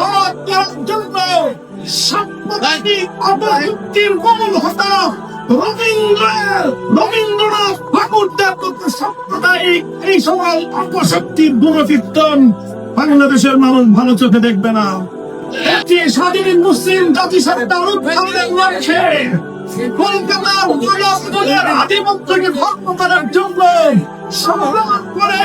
হওয়ার জন্য হতা রবীন্দ্রনাথ মতো সাম্প্রদায়িক এই বাংলাদেশের মানুষ ভালো চোখে দেখবে না। একটি স্বাধীন মুসলিম জাতিসত্তার উত্থানের লক্ষ্যে কলকাতার আধিপত্যকে ভঙ্গ করার জন্য সংগ্রাম করে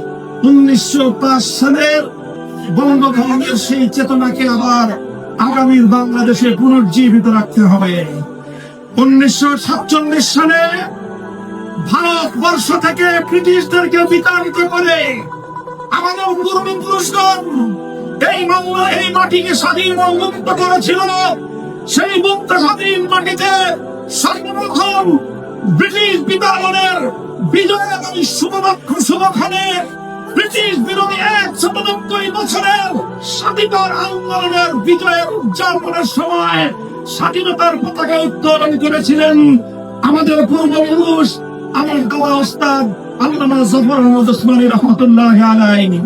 উনিশশো পাঁচ সালের বঙ্গভঙ্গের সেই চেতনাকে আবার আগামীর বাংলাদেশে পুনর্জীবিত রাখতে হবে। উনিশশো সাতচল্লিশ সালে ভারতবর্ষ থেকে ব্রিটিশদেরকে বিতাড়িত করে আমাদের পূর্বপুরুষগণ এই বাংলা এই মাটিকে স্বাধীন মুক্ত করেছিল। সেই মুক্ত স্বাধীন মাটিতে সর্বপ্রথম ব্রিটিশ বিতাড়নের বিজয় এবং শুভপক্ষ শুভক্ষণে ব্রিটিশ বিরোধী এক শতানব্বই বছরের স্বাধীনতার আন্দোলনের বিজয়ের উদযাপনের সময় স্বাধীনতার পতাকা উত্তোলন করেছিলেন আমাদের পূর্বপুরুষ, আমার গোয়া ওস্তাদ আল্লামা জফর আহমদ ওসমানী রহমতুল্লাহ আলাইহি।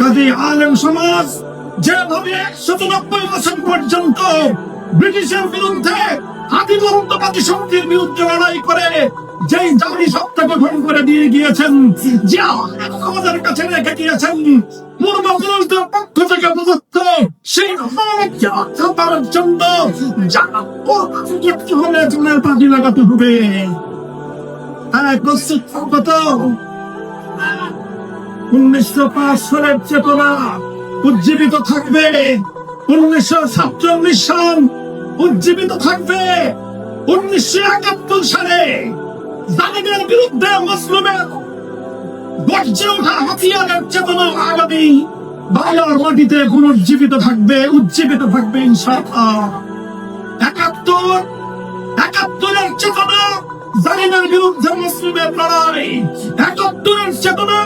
কাজী আলেম সমাজ, যেভাবে একশত নব্বই বছর পর্যন্ত ব্রিটিশের বিরুদ্ধে আধিপত্যবাদী শক্তির বিরুদ্ধে লড়াই করে যেই জাতি সত্তা গঠন করে দিয়ে গিয়েছেন আমাদের কাছে রেখে পক্ষ থেকে প্রদত্ত সেই জন্য হলে পাখি লাগাতে হবে। হ্যাঁ প্রস্তুত উনিশশো পাঁচ সালের চেতনা উজ্জীবিত থাকবে। উনিশশো সাতচল্লিশ সাল উজ্জীবিত থাকবে। উনিশশো একাত্তর সালে জালিমের বিরুদ্ধে মুসলিমের গর্জে ওঠা হাতিয়ারের চেতনা আগামী বাংলার মাটিতে পুনর্জীবিত থাকবে, উজ্জীবিত থাকবে ইনশাআল্লাহ। একাত্তর, একাত্তরের চেতনা জালিমের বিরুদ্ধে মুসলিমের লড়াই। একাত্তরের চেতনা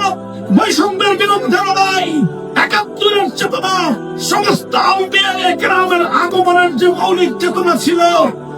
বৈষম্যের বিরুদ্ধে লড়াই। একাত্তরের চেতনা সমস্ত আগমনের যে মৌলিক চেতনা ছিল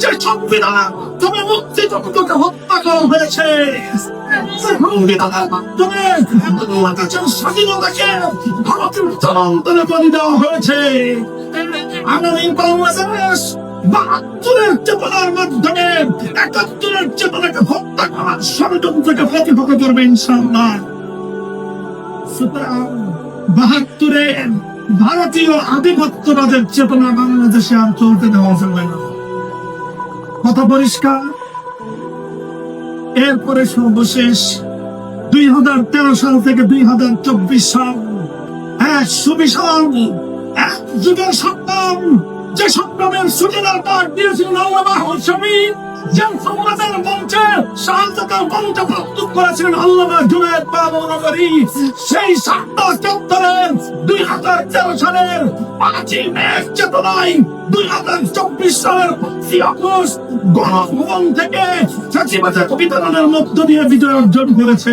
যে তুমি হত্যা করা হয়েছে সংবিধানের বাহাত্তরের সুতরাং বাহাত্তরে ভারতীয় আধিপত্যবাদের চেতনা বাংলাদেশে আর চলতে দেওয়া যাবে না। কথা পরিষ্কার? এরপরে সর্বশেষ দুই হাজার তেরো সাল থেকে দুই হাজার চব্বিশ সাল। হ্যাঁ সুবিশাল এক যুগের সংগ্রাম যে সংগ্রামের সূচনার পাঠ দিয়েছিলেন আল্লাহ হোসেমি যে সমাজের মন্ত্র শান্ততার কণ্ঠ প্রস্তুত সেই শান্ত চত্বরের দুই হাজার তেরো সালের পাঁচই মে চেতনায় দুই হাজার চব্বিশ সালের পাঁচই আগস্ট থেকে সচিবাজার বিতরণের মধ্য দিয়ে বিজয় অর্জন করেছে।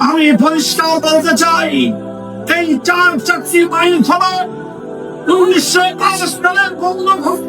আমি পরিষ্কার বলতে চাই এই চার চাকরি আইন সভা উনিশশো একাশি সালের বঙ্গভঙ্গ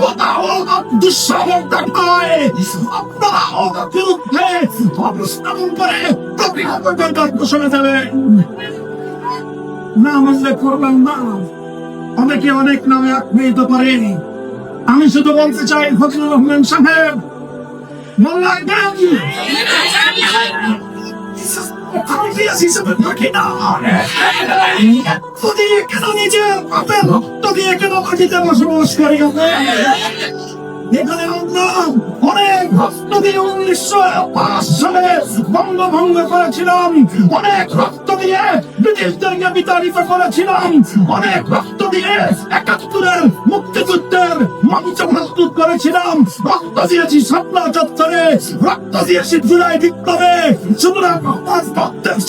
কোথাও দুঃসাহস দেখায় আপনারা ওদের বিরুদ্ধে অবস্থাপন করে প্রতিহত করবার ঘোষণা দেবেন না মানলে করবেন না। অনেকে অনেক নামে আখ্যায়িত করেন। আমি শুধু বলতে চাই, ফজলুর রহমান সাহেব মোল্লাই দেন কেন নিজের বাপের রক্ত দিয়ে কেন আমরা? এখানে আমরা অনেক রক্ত দিয়ে উনিশশো পাঁচ সালে বঙ্গভঙ্গ করেছিলাম অনেক রক্ত দিয়ে ব্রিটিশদেরকে বিতাড়িত করেছিলাম। অনেক রক্ত দিয়ে একাত্তরের মুক্তিযুদ্ধের মঞ্চ প্রস্তুত করেছিলাম। রক্ত দিয়েছি সাতলা চত্বরে রক্ত দিয়েছি জুলাই বিপ্লবে। সুতরাং আমার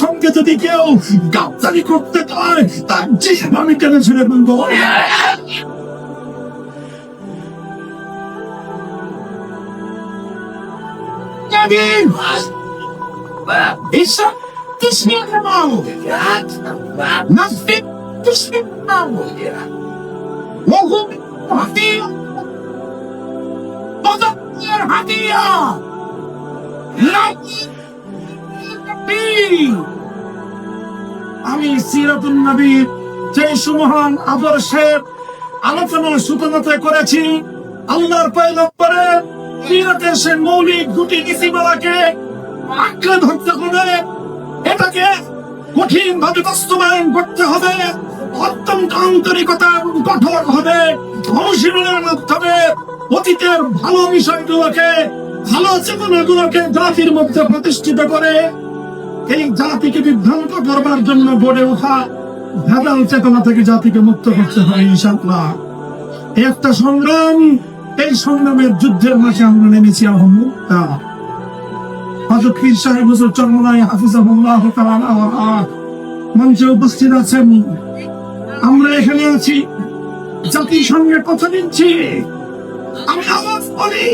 সঙ্গে যদি কেউ গাদ্দারি করতে চায় তার জীবন আমি টেনে ছেড়ে বলব Kevin! Isa, আমি সিরাতুল নবীর যে সুমহান আদর্শের আলোচনা সুতনতে করেছি আল্লাহর পয়গম্বরে সিরাতের সে মৌলিক দুটি নীতিমালাকে আঁকড়ে ধরতে হবে এটাকে কঠিন ভাবে বাস্তবায়ন করতে হবে, অত্যন্ত আন্তরিকতা কঠোর হবে, অনুশীলনের মাধ্যমে অতীতের ভালো বিষয়গুলোকে, ভালো চেতনাগুলোকে জাতির মধ্যে প্রতিষ্ঠিত করে এই জাতিকে বিভ্রান্ত করবার জন্য গড়ে ওঠা ভেদাল চেতনা থেকে জাতিকে মুক্ত করতে হয় ইনশাআল্লাহ। এই একটা সংগ্রাম, এই সংগ্রামের যুদ্ধের মাঝে আমরা নেমেছি আহমদা হযরত পীর সাহেব হুজুর চরমলাই হাফিজাহুল্লাহ মঞ্চে উপস্থিত আছেন। আমরা এখানে আছি, জাতির সঙ্গে কথা দিচ্ছি আমি আওয়াজ বলি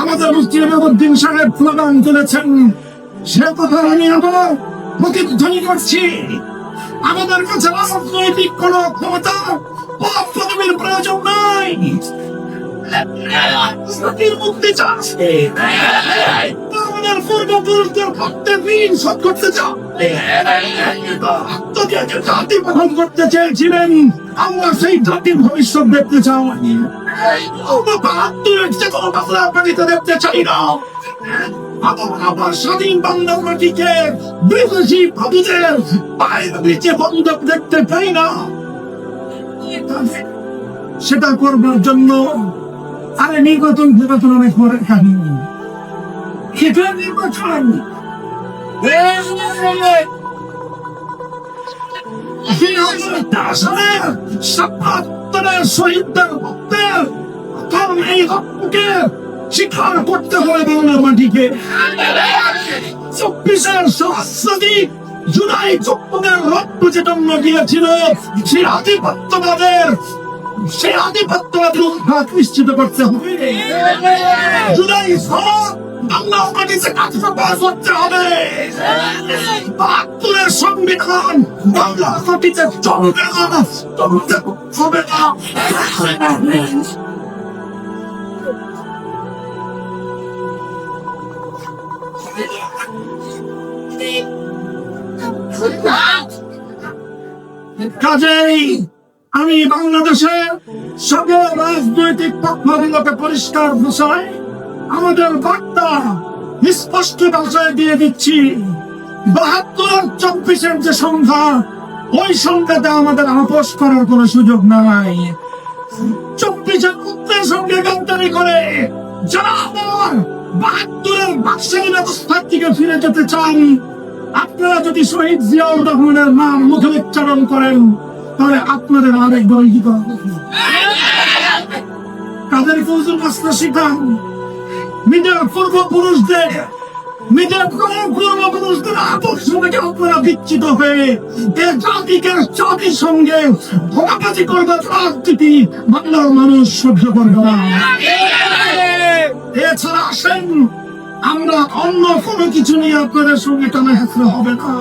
আমাদের মুফতি নবুদ্দিন সাহেব স্লোগান তুলেছেন, সে কথা আমি আবার প্রতিধ্বনি করছি। আমাদের কাছে রাজনৈতিক কোন ক্ষমতা ও পদবীর প্রয়োজন নাই। মুক্তি চাচ্ছে আমাদের পূর্বপুরুষদের ভক্তের ঋণ শোধ করতে চাও? আত্মত্যাগের জাতি করতে চেয়েছিলেন। আমরা সেই জাতির ভবিষ্যৎ দেখতে আমরা দেখতে চাই না। সেটা করবার জন্য আরে নির্বাচন নির্বাচন অনেক কাহিনী সেটা এই রক্তকে স্বীকার করতে হবে বাংলার মাটিকে চব্বিশের সহস্রাধিক জুলাই চপ্পনের রক্ত যে জন্ম দিয়েছিল সেই আধিপত্যবাদের সেই আধিপত্যবাদের উদ্ঘাত নিশ্চিত করতে হবে জুলাই সব হবে। সংবিধান বাংলা চলবে না হবে না। কাজেই আমি বাংলাদেশের সকল রাজনৈতিক পক্ষগুলোকে পরিষ্কার ভাষায় আমাদের বার্তা স্পষ্ট ভাষায় দিয়ে দিচ্ছি। বাহাত্তর চব্বিশের যে সংখ্যা, ওই সংখ্যাতে আমাদের আপোষ করার কোনো সুযোগ নাই। চব্বিশের পুত্রের সঙ্গে গান্তারি করে যারা বাহাত্তরের ব্যবস্থার দিকে ফিরে যেতে চান আপনারা যদি শহীদ জিয়াউর রহমানের নাম মুখে উচ্চারণ করেন, তাহলে আপনাদের আরেক দল কি? কাদের মাস্টার শিখান? নিজের পূর্বপুরুষদের নিজের পূর্বপুরুষদের আদর্শ থেকে আপনারা বিচ্ছিত হয়ে এ জাতিকে, জাতির সঙ্গে ভোগাবাজি করবে রাজনীতি বাংলার মানুষ সহ্য করবে না। এছাড়া আসেন, আমরা অন্য কোনো কিছু নিয়ে আপনাদের সঙ্গে টানা হেঁচড়ে হবে না।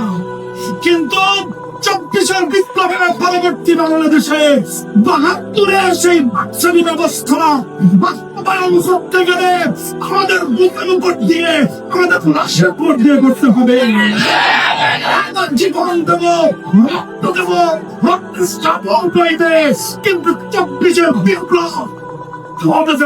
কিন্তু চব্বিশের বিপ্লবের পরবর্তী বাংলাদেশে বাহাত্তরের সেই বাচ্চারি ব্যবস্থা বাস্তবায়ন করতে গেলে আমাদের বুকের উপর দিয়ে, আমাদের লাশের উপর দিয়ে করতে হবে। জীবন দেবো, রক্ত দেবো, রক্ত স্থাপন করবে কিন্তু বিপ্লব সেই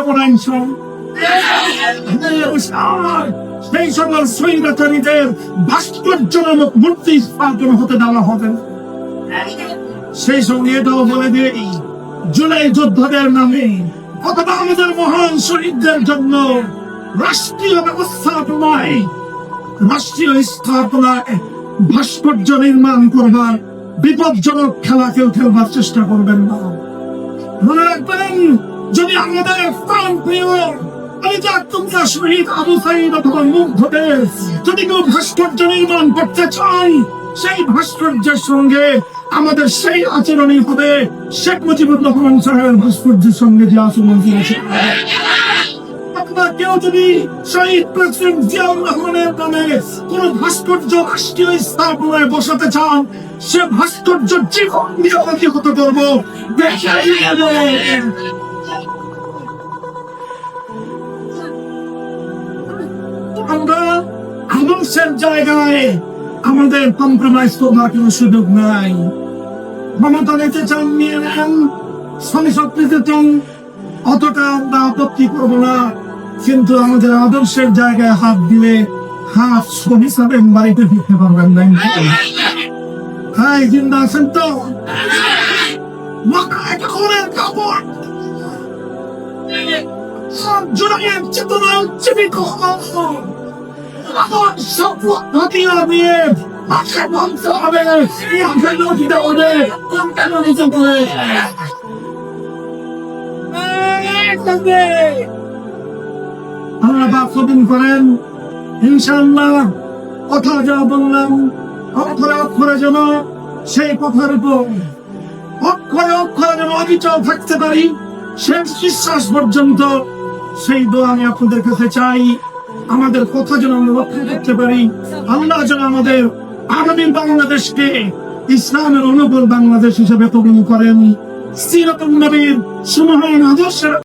মূর্তি স্থাপন হতে দেওয়া হবে। না। সেই সঙ্গে এটাও বলে দিই, জুলাই যোদ্ধাদের নামে অথবা আমাদের মহান শহীদদের জন্য রাষ্ট্রীয় ব্যবস্থাপনায়, রাষ্ট্রীয় স্থাপনায় ভাস্কর্য নির্মাণ করবার বিপজ্জনক খেলা কেউ খেলবার চেষ্টা করবেন না। মনে রাখবেন, যদি আমাদের প্রাণ প্রিয় আমি যে তোমরা শহীদ আবু সাইদ অথবা মুগ্ধদের যদি কেউ ভাস্কর্য নির্মাণ করতে চাই সেই ভাস্কর্যের সঙ্গে আমাদের সেই আচরণই হবে। শেখ মুজিবুর রহমান সাহেবের ভাস্কর্যের সঙ্গে যে আচরণ করেছে। কেউ যদি শহীদ প্রেসিডেন্ট জিয়াউর রহমানের নামে কোন ভাস্কর্য রাষ্ট্রীয় স্থাপনায় বসাতে চান, সে ভাস্কর্য জীবন প্রতিহত করব দেখাই আমরা আদর্শের জায়গায় আমাদের কম্প্রোমাইজ করবার কোনো সুযোগ নাই। মমতা নিতে চান নিয়ে নেন। সব নিতে চান অতটা আমরা আপত্তি করব না। কিন্তু আমাদের আদর্শের জায়গায় হাত দিলে হাত ছবি সাবেন বাড়িতে ফিরতে পারবেন না। হ্যাঁ জিন্দা আছেন তো? চেতনা হও। আমার সব হাতিয়ার দিয়ে আমরা বাক্যদিন করেন ইনশাল্লাহ কথা যা বললাম অক্ষরে অক্ষরে যেন সেই কথার উপর অক্ষরে অক্ষরে যেন অবিচল থাকতে পারি শেষ বিশ্বাস পর্যন্ত সেই দোয়া আমি আপনাদের কাছে চাই আমাদের কথা যেন আমরা রক্ষা করতে পারি, আল্লাহ যেন আমাদের আগামী বাংলাদেশকে ইসলামের অনুকূল বাংলাদেশ হিসেবে তৈরি করেন। সিরতুল নবীর সুমহান আদর্শের